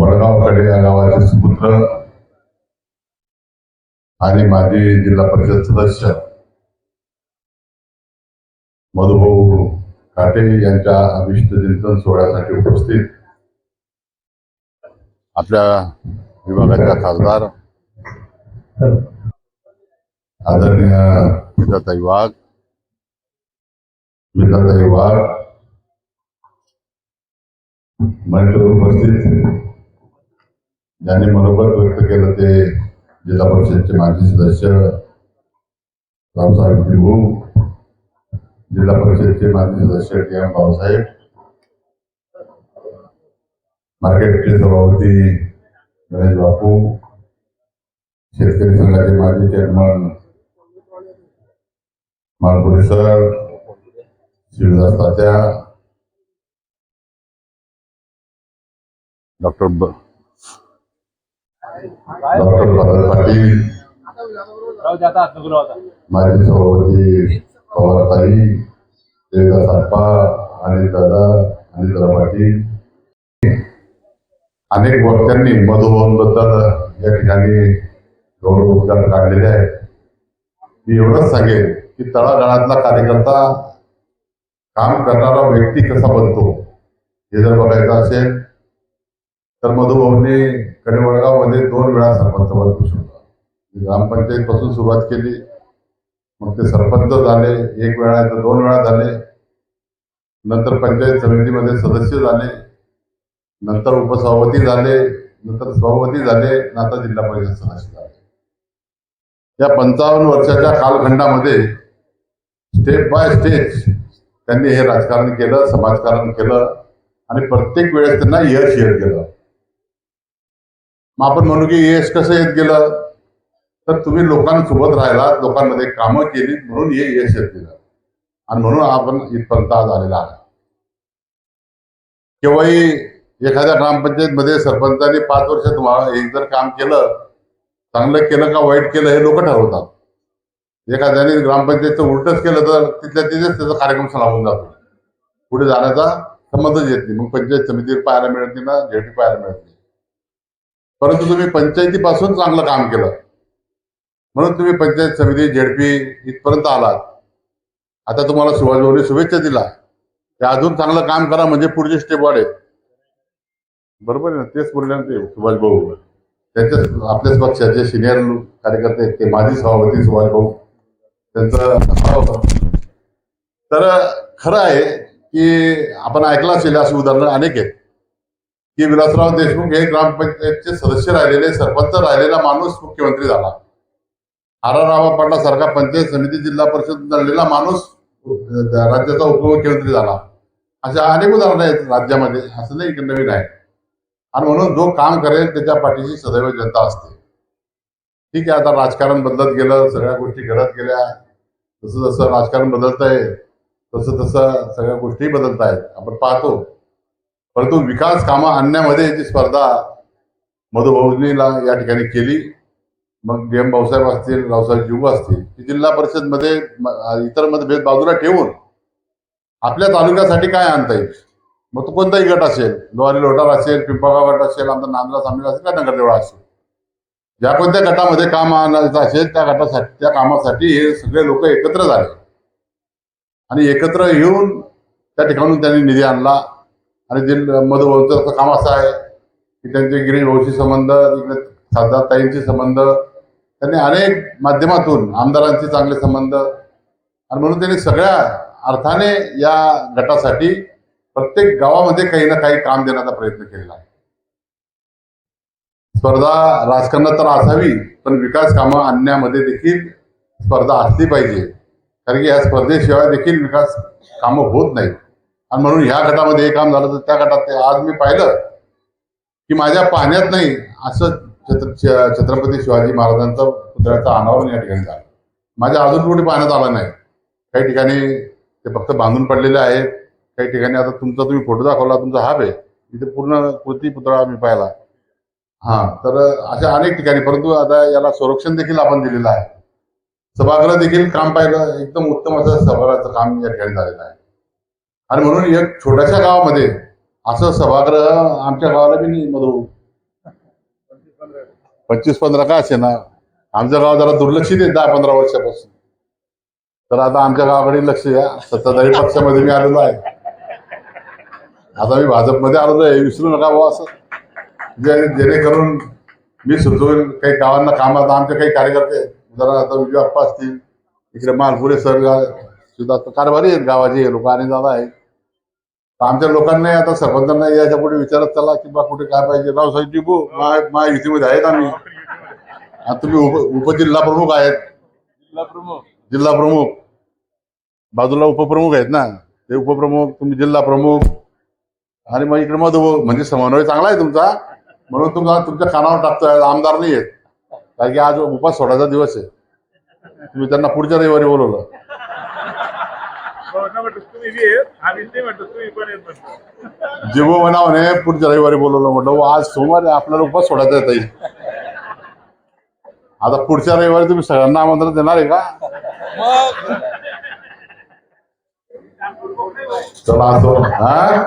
वडगावकडे या गावाचे सुपुत्र आणि माजी जिल्हा परिषद सदस्य मधुभाऊ काटे यांच्या अभिष्ट चिंतन सोहळ्यासाठी उपस्थित आपल्या विभागाच्या खासदार आदरणीय विधाताई वाघ विधाताई वाघ मंचावर उपस्थित ज्यांनी मनोबल व्यक्त केलं ते जिल्हा परिषदचे माजी सदस्य रावसाहेब भिवू जिल्हा परिषदचे माजी सदस्य टी. एम. भाऊसाहेब मार्केटचे सभापती गणेश बापू शेतकरी संघाचे माजी chairman Malpure sir Shivdas Tatya doctor doctor Bharat Patil Rahu सभापती पवारताई देवदास आप्पा आणि दादा आणि दादा पाटील अनेक वक्त्यांनी मधुभवनबद्दल या ठिकाणी गौरव उद्गार काढलेले आहेत. मी एवढंच सांगेन की तळागाळातला कार्यकर्ता काम करणारा व्यक्ती कसा बनतो हे जर बघायचं असेल तर मधुभाऊंनी कडेमळगावमध्ये दोन वेळा सरपंच पद भूषवलं ग्रामपंचायत पासून सुरुवात केली. मग ते सरपंच झाले एक वेळा तर दोन वेळा झाले. नंतर पंचायत समितीमध्ये सदस्य झाले. नंतर उपसभापती झाले नंतर सभापती झाले आणि आता जिल्हा परिषद सदस्य झाले. या पंचावन्न वर्षाच्या कालखंडामध्ये स्टेप बाय स्टेप त्यांनी हे राजकारण केलं समाजकारण केलं आणि प्रत्येक वेळेस त्यांना यश यश केलं मग आपण म्हणू की यश कसं येत गेलं? तर तुम्ही लोकांसोबत राहिला लोकांमध्ये कामं केली म्हणून हे यश येत गेलं. आणि म्हणून आपण इथपर्यंत आज आलेला आहे. केव्हाही एखाद्या ग्रामपंचायतमध्ये सरपंचाने पाच वर्षात तुम्हाला एक जर काम केलं चांगलं केलं का वाईट केलं हे लोक ठरवतात. एखाद्याने ग्रामपंचायतचं उलटच केलं तर तिथल्या तिथेच त्याचा कार्यक्रम सलावून जातो. पुढे जाण्याचा संबंधच येत नाही. मग पंचायत समितीवर पाहायला मिळत नाही ना झेटी पाहायला मिळत नाही. परंतु तुम्ही पंचायतीपासून चांगलं काम केलं. म्हणून तुम्ही पंचायत समिती झेडपी इथपर्यंत आलात. आता तुम्हाला सुभाषभाऊने शुभेच्छा दिला ते अजून चांगलं काम करा म्हणजे पुढचे स्टेप वाढेल. बरोबर आहे ना? तेच बोलल्यानंतर सुभाषभाऊ ते सुभाष भाऊ. त्यांच्याच आपल्याच पक्षाचे सिनियर कार्यकर्ते आहेत ते माजी सभापती सुभाष भाऊ. त्यांचं तर खरं आहे की आपण ऐकलं असेल अशी उदाहरणं अनेक आहेत. की विलासराव देशमुख हे ग्रामपंचायतचे सदस्य राहिलेले सरपंच राहिलेला माणूस मुख्यमंत्री झाला. आरारावा पाटला सारखा पंचायत समिती जिल्हा परिषद लढलेला माणूस राज्याचा उपमुख्यमंत्री झाला. अशा अनेक उदाहरणं आहेत राज्यामध्ये असं नाही की नवीन आहे. आणि म्हणून जो काम करेल त्याच्या पाठीशी सदैव जनता असते. ठीक आहे आता राजकारण बदलत गेलं सगळ्या गोष्टी घडत गेल्या. जसं जसं राजकारण बदलत आहे तसं तसं सगळ्या गोष्टी बदलत आहेत आपण पाहतो. परंतु विकास कामं आणण्यामध्ये जी स्पर्धा मधुभाऊनीला या ठिकाणी केली मग डी एम भाऊसाहेब असतील रावसाहेब जीव असतील ही जिल्हा परिषदमध्ये इतर मतभेद बाजूला ठेवून आपल्या तालुक्यासाठी काय आणता येईल? मग तो कोणताही गट असेल लोहारी लोटार असेल पिंपळगाव गट असेल आमचा नांदला सामील असेल का नगरदेवळा असेल? ज्या कोणत्या गटामध्ये काम आणायचं असेल त्या गटासाठी त्या कामासाठी हे सगळे लोक एकत्र झाले. आणि एकत्र येऊन त्या ठिकाणून त्यांनी निधी आणला. आणि जे मधुवंशाचं काम असं आहे की त्यांचे गिरीश भाऊशी संबंध इकडे खासदार ताईंशी संबंध त्यांनी अनेक माध्यमातून आमदारांचे चांगले संबंध. आणि म्हणून त्यांनी सगळ्या अर्थाने या गटासाठी प्रत्येक गावामध्ये काही ना काही काम देण्याचा प्रयत्न केलेला आहे. स्पर्धा राजकारणात तर असावी पण विकास कामं आणण्यामध्ये देखील स्पर्धा असली पाहिजे. कारण की या स्पर्धेशिवाय देखील विकास कामं होत नाहीत. आणि म्हणून ह्या गटामध्ये हे काम झालं तर त्या गटात ते आज मी पाहिलं की माझ्या पाहण्यात नाही असं छत्र छत्रपती शिवाजी महाराजांचं पुतळ्याचं अनावरण या ठिकाणी झालं. माझ्या अजून कुठे पाहण्यात आलं नाही. काही ठिकाणी ते फक्त बांधून पडलेले आहेत. काही ठिकाणी आता तुमचा तुम्ही फोटो दाखवला तुमचा हाफ आहे. इथे पूर्ण कृती पुतळा मी पाहिला. हा तर अशा अनेक ठिकाणी परंतु आता याला संरक्षण देखील आपण दिलेलं आहे. सभागृह देखील काम पाहिलं. एकदम उत्तम असं सभागृहाचं काम या ठिकाणी झालेलं आहे. आणि म्हणून एक छोट्याशा गावामध्ये असं सभागृह आमच्या गावाला बी नाही मधू पंचवीस पंधरा का असे ना? आमचं गाव जरा दुर्लक्षित आहे दहा पंधरा वर्षापासून. तर आता आमच्या गावाकडे लक्ष द्या. सत्ताधारी पक्षामध्ये मी आलेलो आहे. आता मी भाजपमध्ये आलेलो आहे. विसरू नका बुवा असं. जे जेणेकरून मी सुचवेन काही गावांना कामात आमचे काही कार्यकर्ते जरा आता विजय अप्पा असतील. इकडे मालपुरे सर सुद्धा कारभारी आहेत. गावाचे लोक आणि दादा आहेत. आमच्या लोकांना आता सरपंचांना याच्यापुढे विचारत चला की बा कुठे काय पाहिजे. रावसाहेब टिपू महायुतीमध्ये आहेत आम्ही. आता तुम्ही उप उपजिल्हा प्रमुख आहेत. जिल्हा प्रमुख जिल्हा प्रमुख बाजूला उपप्रमुख आहेत ना. ते उपप्रमुख तुम्ही जिल्हा प्रमुख आणि मग इकडे मधुभाऊ म्हणजे समन्वय चांगला आहे तुमचा. म्हणून तुमचा तुमच्या कानावर टाकतोय. आमदार नाही आहेत कारण की आज उपास सोडायचा दिवस आहे. तुम्ही त्यांना पुढच्या रविवारी बोलवलं. हो ना म्हणा म्हणे पुढच्या रविवारी बोलवलं म्हटलं आज सोमवार आहे, आपल्याला उपास सोडायचा आहे ताई. आता पुढच्या रविवारी तुम्ही सगळ्यांना आमंत्रण देणार आहे का? चला असो हा?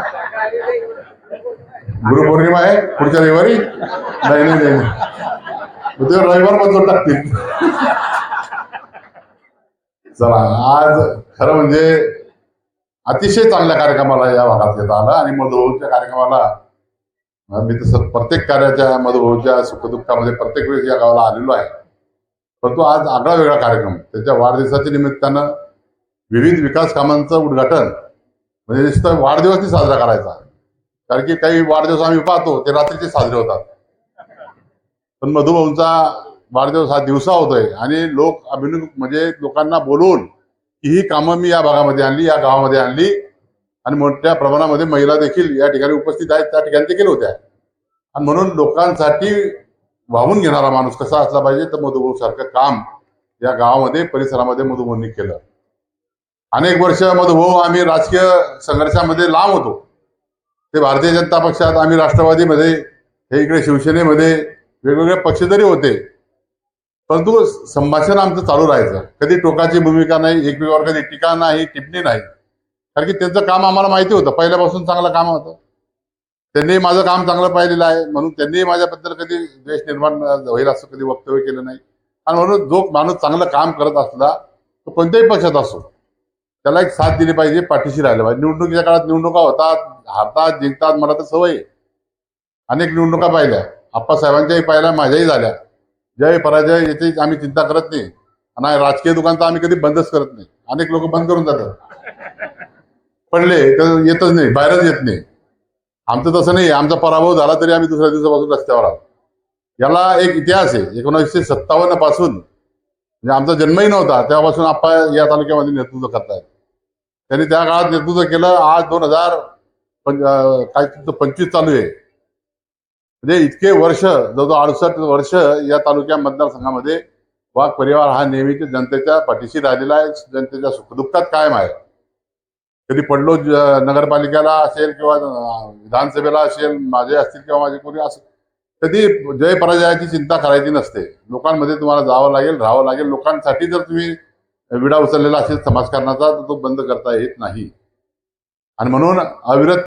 गुरुपौर्णिमा आहे पुढच्या रविवारी? नाही नाही नाही. रविवार बदलून टाकतील. चला आज खरं म्हणजे अतिशय चांगल्या कार्यक्रमाला या भागात येत आलं आणि मधुभाऊच्या कार्यक्रमाला मी तसं प्रत्येक कार्याच्या मधुभाऊच्या सुखदुःखामध्ये प्रत्येक वेळेस या गावाला आलेलो आहे. परंतु आज आगळा वेगळा कार्यक्रम त्याच्या वाढदिवसाच्या निमित्तानं विविध विकास कामांचं उद्घाटन म्हणजे नुसतं वाढदिवसही साजरा करायचा. कारण की काही वाढदिवस आम्ही पाहतो ते रात्रीचे साजरे होतात. पण मधुभाऊंचा वाढदिवस हा दिवसा होतोय. आणि लोक अभिनव म्हणजे लोकांना बोलवून की ही कामं मी या भागामध्ये आणली या गावामध्ये आणली. आणि मोठ्या प्रमाणामध्ये महिला देखील या ठिकाणी उपस्थित आहेत त्या ठिकाणी देखील होत्या. आणि म्हणून लोकांसाठी वाहून घेणारा माणूस कसा असला पाहिजे तर मधुभाऊ सारखं काम या गावामध्ये परिसरामध्ये मधुभाऊंनी केलं. अनेक वर्ष मधुभाऊ आम्ही राजकीय संघर्षामध्ये लांब होतो. ते भारतीय जनता पक्षात आम्ही राष्ट्रवादीमध्ये हे इकडे शिवसेनेमध्ये वेगवेगळे पक्ष जरी होते. परंतु संभाषण आमचं चालू राहायचं. कधी टोकाची भूमिका नाही एकमेकावर कधी टीका नाही टिप्पणी नाही. कारण की त्यांचं काम आम्हाला माहिती होतं. पहिल्यापासून चांगलं काम होतं. त्यांनी माझं काम चांगलं पाहिलेलं आहे. म्हणून त्यांनी माझ्याबद्दल कधी द्वेष निर्माण होईल असं कधी वक्तव्य केलं नाही. आणि म्हणून जो माणूस चांगलं काम करत असला तो कोणत्याही पक्षात असो त्याला एक साथ दिली पाहिजे पाठीशी राहिलं पाहिजे. निवडणुकीच्या काळात निवडणुका होतात हारतात जिंकतात मला तर सवय अनेक निवडणुका पाहिल्या. आप्पासाहेबांच्याही पाहिल्या माझ्याही झाल्या. जय पराजय याची आम्ही चिंता करत नाही. आणि राजकीय दुकान तर आम्ही कधी बंदच करत नाही. अनेक लोक बंद करून जातात. पडले तर येतच नाही बाहेरच येत नाही. आमचं तसं नाही आमचा पराभव झाला तरी आम्ही दुसऱ्या दिवसापासून रस्त्यावर आहोत. याला एक इतिहास आहे एकोणीसशे सत्तावन्नपासून म्हणजे आमचा जन्मही नव्हता तेव्हापासून आप्पा या तालुक्यामध्ये नेतृत्व करतायत. त्यांनी त्या काळात नेतृत्व केलं आज दोन हजार पंच काय पंचवीस चालू आहे. म्हणजे इतके वर्ष जवळजवळ अडुसष्ट वर्ष या तालुक्या मतदारसंघामध्ये वाघ परिवार हा नेहमीच्या जनतेच्या पाठीशी राहिलेला आहे. जनतेच्या सुखदुःखात कायम आहे. कधी पडलो नगरपालिकेला असेल किंवा विधानसभेला असेल माझे असतील किंवा माझे कोणी असेल कधी जय पराजयाची चिंता करायची नसते. लोकांमध्ये तुम्हाला जावं लागेल राहावं लागेल. लोकांसाठी जर तुम्ही विडा उचललेला असेल समाजकारणाचा तर तो बंद करता येत नाही. आणि म्हणून अविरत